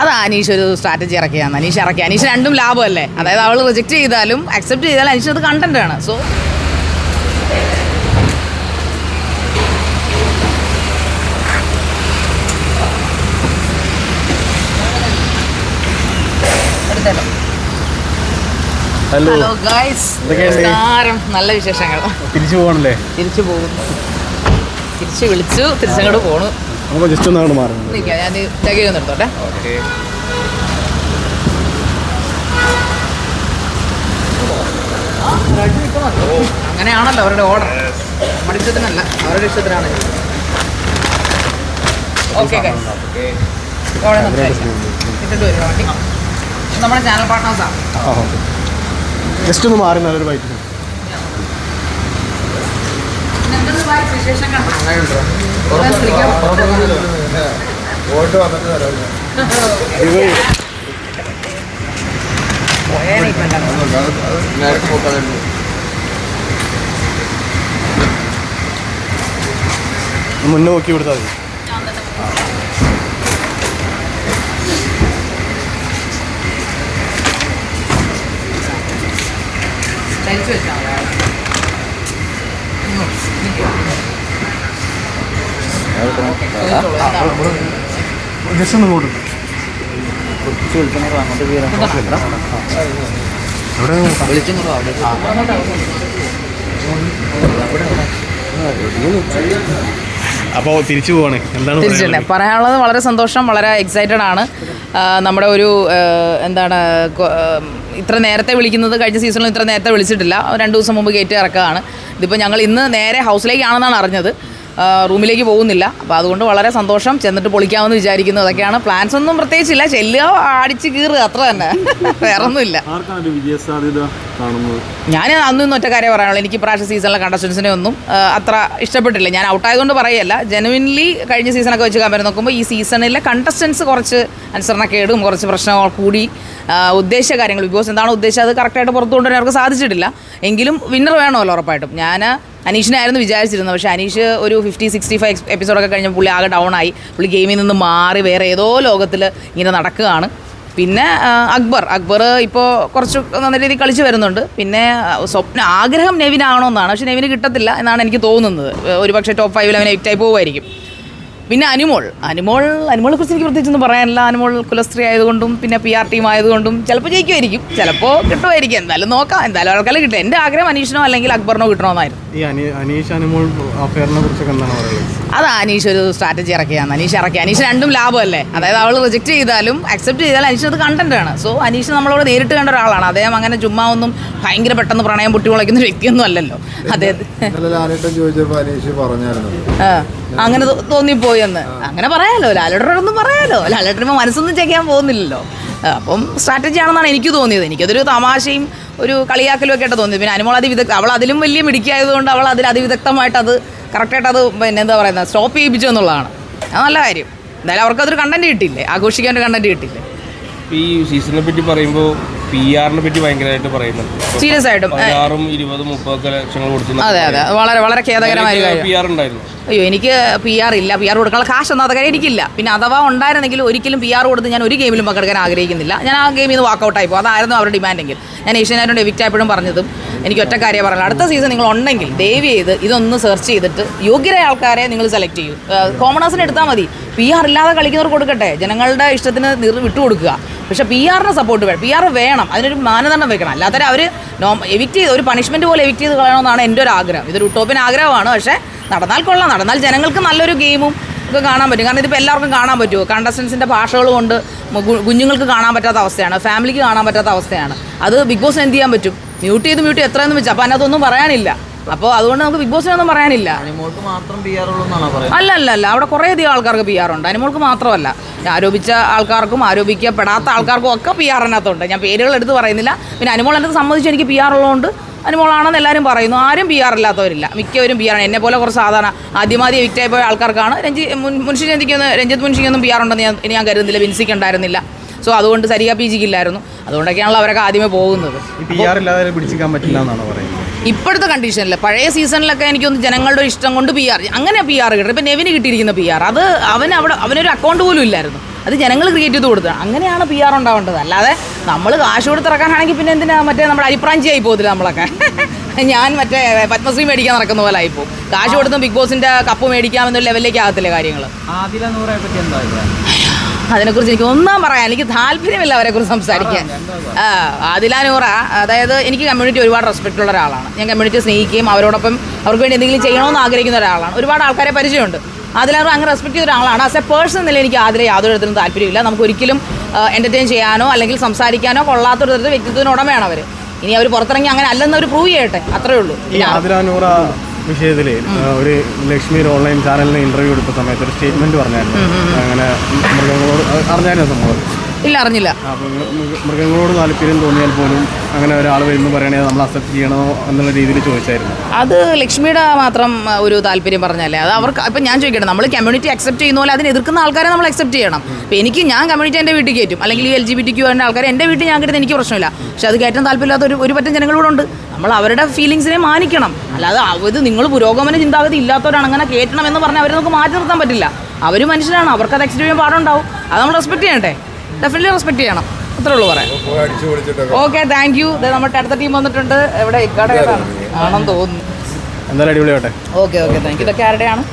അത് അനീഷ് ഒരു സ്ട്രാറ്റജി ഇറക്കിയാണ് അനീഷ് ഇറക്കി. അനീഷ് രണ്ടും ലാഭമല്ലേ? അതായത് അവൾ റിജക്റ്റ് ചെയ്താലും അക്സെപ്റ്റ് ചെയ്താലും അനീഷ് അത് കണ്ടന്റ് ആണ്. So hello guys? നമസ്കാരം. നല്ല വിശേഷങ്ങൾ. തിരിച്ചു പോകണല്ലേ? തിരിച്ചു പോകുന്നു. തിരിച്ചു വിളിച്ചു. തിരിച്ചങ്ങോട്ട് പോണു. നമുക്ക് ജസ്റ്റ് ഒന്ന് അങ്ങോട്ട് മാറണം നിൽക്കാം ഞാൻ ലഗേജ് ഒന്ന് എടുത്തോട്ടെ. അങ്ങനെയാണല്ലോ അവരുടെ ഓർഡർ നമ്മുടെ ഇഷ്ടത്തിനല്ല അവരുടെ ഇഷ്ടത്തിനാണ് ഓക്കെ. അവിടെ സംസാരിക്കാം. ഇട്ടിട്ട് വരും വണ്ടി. ഇത് നമ്മുടെ ചാനൽ പാർട്ട്നേഴ്സാണ് ജസ്റ്റ് ഒന്ന് മാറി നല്ലൊരു ബൈക്ക് വിശേഷങ്ങൾ പോയിട്ട് വന്നിട്ട് തരാം നേരത്തെ പോക്കാറുണ്ട് മുന്നേ നോക്കി കൊടുത്താൽ മതി വെച്ചാൽ ജസ്റ്റ് ഒന്ന് അപ്പോൾ തിരിച്ചു പോവാണ്. എന്താണ് തിരിച്ചല്ലേ പറയാനുള്ളത്? വളരെ സന്തോഷം വളരെ എക്സൈറ്റഡ് ആണ്. നമ്മുടെ ഒരു എന്താണ് ഇത്ര നേരത്തെ വിളിക്കുന്നത് കഴിഞ്ഞ സീസണിൽ ഇത്ര നേരത്തെ വിളിച്ചിട്ടില്ല. രണ്ട് ദിവസം മുമ്പ് കയറ്റി ഇറക്കുകയാണ്. ഇതിപ്പോൾ ഞങ്ങൾ ഇന്ന് നേരെ ഹൗസിലേക്കാണെന്നാണ് അറിഞ്ഞത്. റൂമിലേക്ക് പോകുന്നില്ല. അപ്പോൾ അതുകൊണ്ട് വളരെ സന്തോഷം. ചെന്നിട്ട് പൊളിക്കാമെന്ന് വിചാരിക്കുന്നു. അതൊക്കെയാണ് പ്ലാൻസ് ഒന്നും പ്രത്യേകിച്ചില്ല. ചെല്ലുക അടിച്ച് കീറുക അത്ര തന്നെ. വേറെ ഒന്നുമില്ല ഒരു വിജയ കാണുന്നത്? ഞാൻ അന്നും ഇന്ന് ഒറ്റ കാര്യം പറയാനുള്ളൂ. എനിക്ക് പ്രാവശ്യം സീസണിലെ കണ്ടസ്റ്റൻസിനെ ഒന്നും അത്ര ഇഷ്ടപ്പെട്ടില്ല. ഞാൻ ഔട്ടായതുകൊണ്ട് പറയല്ല. ജെനുവിൻലി കഴിഞ്ഞ സീസണൊക്കെ വെച്ച് കമ്പയർ നോക്കുമ്പോൾ ഈ സീസണിലെ കണ്ടസ്റ്റൻസ് കുറച്ച് അനുസരണക്കേടും കുറച്ച് പ്രശ്നങ്ങൾ കൂടി ഉദ്ദേശ കാര്യങ്ങൾ. ബിഗ് ബോസ് എന്താണ് ഉദ്ദേശം? അത് കറക്റ്റായിട്ട് പുറത്തു കൊണ്ടുവരാൻ അവർക്ക് സാധിച്ചിട്ടില്ല. എങ്കിലും വിന്നർ വേണമല്ലോ ഉറപ്പായിട്ടും. ഞാൻ അനീഷിനായിരുന്നു വിചാരിച്ചിരുന്നത്. പക്ഷേ അനീഷ് ഒരു ഫിഫ്റ്റി സിക്സ്റ്റി ഫൈവ് എപ്പിസോഡൊക്കെ കഴിഞ്ഞപ്പോൾ പുള്ളി ആകെ ഡൗൺ ആയി. പുള്ളി ഗെയിമിൽ നിന്ന് മാറി വേറെ ഏതോ ലോകത്തിൽ ഇങ്ങനെ നടക്കുകയാണ്. പിന്നെ അക്ബർ. അക്ബർ ഇപ്പോൾ കുറച്ച് നല്ല രീതിയിൽ കളിച്ച് വരുന്നുണ്ട്. പിന്നെ സ്വപ്ന ആഗ്രഹം നെവിനാകണമെന്നാണ് പക്ഷെ നെവിന് കിട്ടത്തില്ല എന്നാണ് എനിക്ക് തോന്നുന്നത്. ഒരു പക്ഷേ ടോപ്പ് ഫൈവിൽ അവനെ ആയി പോകുമായിരിക്കും പിന്നെ അനുമോൾ. അനുമോൾ അനുമോളെ കുറിച്ച് എനിക്ക് പ്രത്യേകിച്ചൊന്നും പറയാനില്ല. അനുമോൾ കുലസ്ത്രീ ആയതുകൊണ്ടും പിന്നെ പി ആർ ടീം ആയതുകൊണ്ടും ചിലപ്പോൾ ജയിക്കുമായിരിക്കും. ചിലപ്പോൾ കിട്ടുമായിരിക്കും. എന്തായാലും നോക്കാം. എന്തായാലും ആൾക്കാരെ കിട്ടും എന്റെ ആഗ്രഹം അനീഷിനോ അല്ലെങ്കിൽ അക്ബറിനോ കിട്ടണമെന്നായിരുന്നു ഈ അനി അനീഷ് അനുമോൾ അഫയറിനെ കുറിച്ചൊക്കെ എന്താണ് പറയുന്നത്? അത് അനീഷ് ഒരു സ്ട്രാറ്റജി ഇറക്കിയാണ് അനീഷ് ഇറക്കി. അനീഷ് രണ്ടും ലാഭമല്ലേ? അതായത് അവൾ റിജക്ട് ചെയ്താലും അക്സെപ്റ്റ് ചെയ്താലും അനീഷ് അത് കണ്ടന്റ് ആണ്. സോ അനീഷ് നമ്മളോട് നേരിട്ട് കണ്ട ഒരാളാണ്. അദ്ദേഹം അങ്ങനെ ചുമ്മാ ഒന്നും ഭയങ്കര പെട്ടെന്ന് പ്രണയം പൊട്ടി മുളയ്ക്കുന്ന വ്യക്തിയൊന്നും അല്ലല്ലോ അദ്ദേഹം ആ, അങ്ങനെ തോ- തോന്നിപ്പോയി എന്ന് അങ്ങനെ പറയാലോ ലാലേട്ടനോടൊന്നും പറയാലോ. ലാലേട്ടന് മനസ്സൊന്നും ചെയ്യാൻ പോകുന്നില്ലല്ലോ. അപ്പം സ്ട്രാറ്റജി ആണെന്നാണ് എനിക്ക് തോന്നിയത്. എനിക്കതൊരു തമാശയും ഒരു കളിയാക്കലും ഒക്കെ ആയിട്ട് തോന്നിയത്. പിന്നെ അനുമോൾ അതിവിദഗ്ധ അവൾ അതിലും വലിയ മിടുക്കിയായതുകൊണ്ട് അവൾ അതിൽ അതിവിദഗ്ധമായിട്ട് അത് കറക്റ്റായിട്ട് അത് പിന്നെ എന്താ പറയുന്നത് സ്റ്റോപ്പ് ചെയ്യിപ്പിച്ചു എന്നുള്ളതാണ്. അത് നല്ല കാര്യം. എന്തായാലും അവർക്കതൊരു കണ്ടന്റ് കിട്ടിയില്ലേ? ആഘോഷിക്കാൻ ഒരു കണ്ടന്റ് കിട്ടിയില്ലേ? ഈ സീസണിനെ പറ്റി പറയുമ്പോൾ പി ആറിനെ പറ്റി ഭയങ്കരമായിട്ട് പറയുന്നുണ്ട്. സീരിയസ് ആയിട്ടും. പതിനാറും ഇരുപതും മുപ്പതൊക്കെ ലക്ഷങ്ങൾ കൊടുത്തു അതെ അതെ. വളരെ വളരെ ഖേദകരമായ ഒരു കാര്യം. പി ആർ ഉണ്ടായിരുന്നു. അയ്യോ എനിക്ക് പി ആർ ഇല്ല. പി ആർ കൊടുക്കാനുള്ള കാശ് ഒന്നും അതൊക്കെ എനിക്കില്ല. പിന്നെ അഥവാ ഉണ്ടായിരുന്നെങ്കിൽ ഒരിക്കലും പി ആർ കൊടുത്ത് ഞാൻ ഒരു ഗെയിമിലും പങ്കെടുക്കാൻ ആഗ്രഹിക്കുന്നില്ല. ഞാൻ ആ ഗെയിമിൽ നിന്ന് വാക്കൗട്ടായി പോകും അതായിരുന്നു അവരുടെ ഡിമാൻഡെങ്കിൽ ഞാൻ ഏഷ്യാനായിട്ടുണ്ട് എവിക്റ്റ് ആയപ്പോഴും പറഞ്ഞതും എനിക്ക് ഒറ്റ കാര്യം പറയാനുള്ളത്. അടുത്ത സീസൺ നിങ്ങൾ ഉണ്ടെങ്കിൽ ദയവ് ചെയ്ത് ഇതൊന്ന് സെർച്ച് ചെയ്തിട്ട് യോഗ്യരായ ആൾക്കാരെ നിങ്ങൾ സെലക്ട് ചെയ്യൂ. കോമണേഴ്സിന് എടുത്താൽ മതി. പി ആർ ഇല്ലാതെ കളിക്കുന്നവർ കൊടുക്കട്ടെ. ജനങ്ങളുടെ ഇഷ്ടത്തിന് നിർ വിട്ടുകൊടുക്കുക. പക്ഷേ പി ആറിന് സപ്പോർട്ട് വേണം. പി ആർ വേണം. അതിനൊരു മാനദണ്ഡം വെക്കണം. അല്ലാതെ അവർ എവിക്റ്റ് ചെയ്ത് ഒരു പണിഷ്മെന്റ് പോലെ എവിക്റ്റ് ചെയ്ത് കളയണമെന്നാണ് എന്റെ ഒരു ആഗ്രഹം. ഇതൊരു ഉട്ടോപ്പിൻ ആഗ്രഹമാണ്. പക്ഷേ നടന്നാൽ കൊള്ളാം. നടന്നാൽ ജനങ്ങൾക്ക് നല്ലൊരു ഗെയിമും ഒക്കെ കാണാൻ പറ്റും. കാരണം ഇതിപ്പോൾ എല്ലാവർക്കും കാണാൻ പറ്റുമോ? കണ്ടസ്റ്റൻസിന്റെ ഭാഷകൾ കൊണ്ട് കുഞ്ഞുങ്ങൾക്ക് കാണാൻ പറ്റാത്ത അവസ്ഥയാണ്. ഫാമിലിക്ക് കാണാൻ പറ്റാത്ത അവസ്ഥയാണ്. അത് ബിഗ് ബോസ് എന്ത് ചെയ്യാൻ പറ്റും? മ്യൂട്ട് ചെയ്ത് മ്യൂട്ട് എത്രയെന്ന് വെച്ചാൽ അപ്പോൾ അതിനകത്തൊന്നും പറയാനില്ല. അപ്പോൾ അതുകൊണ്ട് നമുക്ക് ബിഗ് ബോസിനൊന്നും പറയാനില്ല. അല്ല അല്ല അല്ല. അവിടെ കുറേ അധികം ആൾക്കാർക്ക് പി ആർ ഉണ്ട്. അനിമോൾക്ക് മാത്രമല്ല. ആരോപിച്ച ആൾക്കാർക്കും ആരോപിക്കപ്പെടാത്ത ആൾക്കാർക്കും ഒക്കെ പി ആർ അതിനകത്തുണ്ട്. ഞാൻ പേരുകൾ എടുത്ത് പറയുന്നില്ല. പിന്നെ അനിമോൾ എന്റെ സംബന്ധിച്ച് എനിക്ക് പി ആർ ഉള്ളതുകൊണ്ട് അനിമോളാണെന്ന് എല്ലാവരും പറയുന്നു. ആരും പി ആർ ഇല്ലാത്തവരില്ല. മിക്കവരും പി ആർ എന്നെ പോലെ കുറച്ച് സാധാരണ ആദ്യമാദ്യം വിക്റ്റായി പോയ ആൾക്കാർക്കാണ്. രഞ്ജി മുൻ- മുൻഷി രഞ്ജിക്കൊന്ന് രഞ്ജിത്ത് മുൻഷിക്കൊന്നും പി ആർ ഉണ്ടെന്ന് ഞാൻ ഇനി ഞാൻ കരുതുന്നില്ല. വിൻസിക്ക് ഉണ്ടായിരുന്നില്ല. സോ അതുകൊണ്ട് സരിക പി ജിക്ക് ഇല്ലായിരുന്നു. അതുകൊണ്ടൊക്കെയാണല്ലോ അവരൊക്കെ ആദ്യമേ പോകുന്നത്. പി ആർ ഇല്ലാതെ പിടിച്ചിരിക്കാൻ പറ്റില്ല എന്നാണ് പറയുന്നത്? ഇപ്പോഴത്തെ കണ്ടീഷനിൽ പഴയ സീസണിലൊക്കെ എനിക്കൊന്ന് ജനങ്ങളുടെ ഇഷ്ടം കൊണ്ട് പി ആർ അങ്ങനെ പി ആർ കിട്ടും. ഇപ്പം നെവിന് കിട്ടിയിരിക്കുന്ന പി ആർ അത് അവൻ അവിടെ അവനൊരു അക്കൗണ്ട് പോലും ഇല്ലായിരുന്നു. അത് ജനങ്ങൾ ക്രിയേറ്റ് ചെയ്ത് കൊടുത്തത് അങ്ങനെയാണ് പി ആർ ഉണ്ടാവേണ്ടത്. അല്ലാതെ നമ്മൾ കാശ് കൊടുത്തിറക്കാനാണെങ്കിൽ പിന്നെ എന്തിനാ മറ്റേ നമ്മുടെ അരിപ്രാഞ്ചി ആയി പോകത്തില്ല നമ്മളൊക്കെ? ഞാൻ മറ്റേ പത്മശ്രീ മേടിക്കാൻ നടക്കുന്ന പോലെ ആയിപ്പോ കാശ് കൊടുത്തും ബിഗ് ബോസിന്റെ കപ്പ് മേടിക്കാമെന്നൊരു ലെവലിലേക്ക് ആകത്തില്ല കാര്യങ്ങൾ അതിനെക്കുറിച്ച് എനിക്ക് ഒന്നാം പറയാൻ എനിക്ക് താല്പര്യമില്ല അവരെക്കുറിച്ച് സംസാരിക്കാൻ. അതിലാനൂറ അതായത് എനിക്ക് കമ്മ്യൂണിറ്റി ഒരുപാട് റെസ്പെക്റ്റ് ഉള്ള ഒരാളാണ്. ഞാൻ കമ്മ്യൂണിറ്റി സ്നേഹിക്കുകയും അവരോടൊപ്പം അവർക്ക് വേണ്ടി എന്തെങ്കിലും ചെയ്യണമെന്ന് ആഗ്രഹിക്കുന്ന ഒരാളാണ്. ഒരുപാട് ആൾക്കാരെ പരിചയമുണ്ട്. അതിലാറും അങ്ങ് അങ്ങനെ റെസ്പെക്ട് ചെയ്ത ഒരാളാണ്. ആസ് എ പേഴ്സൺ നില എനിക്ക് ആദില യാതൊരു തരത്തിലും താല്പര്യമില്ല. നമുക്ക് ഒരിക്കലും എന്റർടൈൻ ചെയ്യാനോ അല്ലെങ്കിൽ സംസാരിക്കാനോ കൊള്ളാത്തൊരു തരത്തിൽ വ്യക്തിത്വത്തിന് ഉടമയാണ് അവർ ഇനി അവർ പുറത്തിറങ്ങി അങ്ങനെ അല്ലെന്ന് അവർ പ്രൂവ് ചെയ്യട്ടെ. അത്രേ ഉള്ളൂ. വിഷയത്തിൽ ഒരു ലക്ഷ്മി ഒരു ഓൺലൈൻ ചാനലിന് ഇന്റർവ്യൂ എടുത്ത സമയത്ത് ഒരു സ്റ്റേറ്റ്മെന്റ് പറഞ്ഞായിരുന്നു. അങ്ങനെ മൃഗങ്ങളോട് അറിഞ്ഞായിരുന്നു സംഭവം ഇല്ല അറിഞ്ഞില്ല. അപ്പോൾ മൃഗങ്ങളോട് താല്പര്യം തോന്നിയാൽ പോലും അങ്ങനെ ഒരാൾ വരുന്നു പറയണേ നമ്മൾ അക്സെപ്റ്റ് ചെയ്യണോ എന്നുള്ള രീതിയിൽ ചോദിച്ചായിരുന്നു. അത് ലക്ഷ്മിയുടെ മാത്രം ഒരു താല്പര്യം പറഞ്ഞല്ലേ? അത് അവർക്ക് ഇപ്പം ഞാൻ ചോദിക്കട്ടെ നമ്മൾ കമ്മ്യൂണിറ്റി അക്സെപ്റ്റ് ചെയ്യുന്ന പോലെ അതിനെ എതിർക്കുന്ന ആൾക്കാരെ നമ്മൾ അക്സെപ്റ്റ് ചെയ്യണം. ഇപ്പം എനിക്ക് ഞാൻ കമ്മ്യൂണിറ്റി എന്റെ വീട്ടിൽ കയറ്റും. അല്ലെങ്കിൽ ഈ L G B T Q എന്റെ ആൾക്കാരെ എന്റെ വീട്ടിൽ ഞാൻ കിട്ടുന്ന എനിക്ക് പ്രശ്നമില്ല. പക്ഷെ അത് കയറ്റാൻ താല്പര്യമില്ലാത്ത ഒരു ഒരു പറ്റം ജനങ്ങളൂടെ ഉണ്ട്. നമ്മൾ അവരുടെ ഫീലിങ്സിനെ മാനിക്കണം. അല്ലാതെ ഇത് നിങ്ങൾ പുരോഗമന ചിന്താഗതി ഇല്ലാത്തവരാണ് അങ്ങനെ കയറ്റണം എന്ന് പറഞ്ഞാൽ അവരെ നമുക്ക് മാറ്റി നിർത്താൻ പറ്റില്ല. അവർ മനുഷ്യരാണ്. അവർക്ക് അത് ചെയ്യാൻ പാടുണ്ടാവും. അത് നമ്മൾ റെസ്പെക്ട് ചെയ്യട്ടെ ഡെഫിനറ്റ്ലി റെസ്പെക്ട് ചെയ്യണം. അത്രേ ഉള്ളൂ പറയാം ഓക്കെ താങ്ക് യു നമ്മുടെ അടുത്ത ടീം വന്നിട്ടുണ്ട്. എവിടെ? ആണെന്ന് തോന്നുന്നു. എന്തായാലും അടിപൊളിയാവട്ടെ. ഓക്കെ ഓക്കെ താങ്ക് യു ഇതൊക്കെ ആരുടെയാണ്?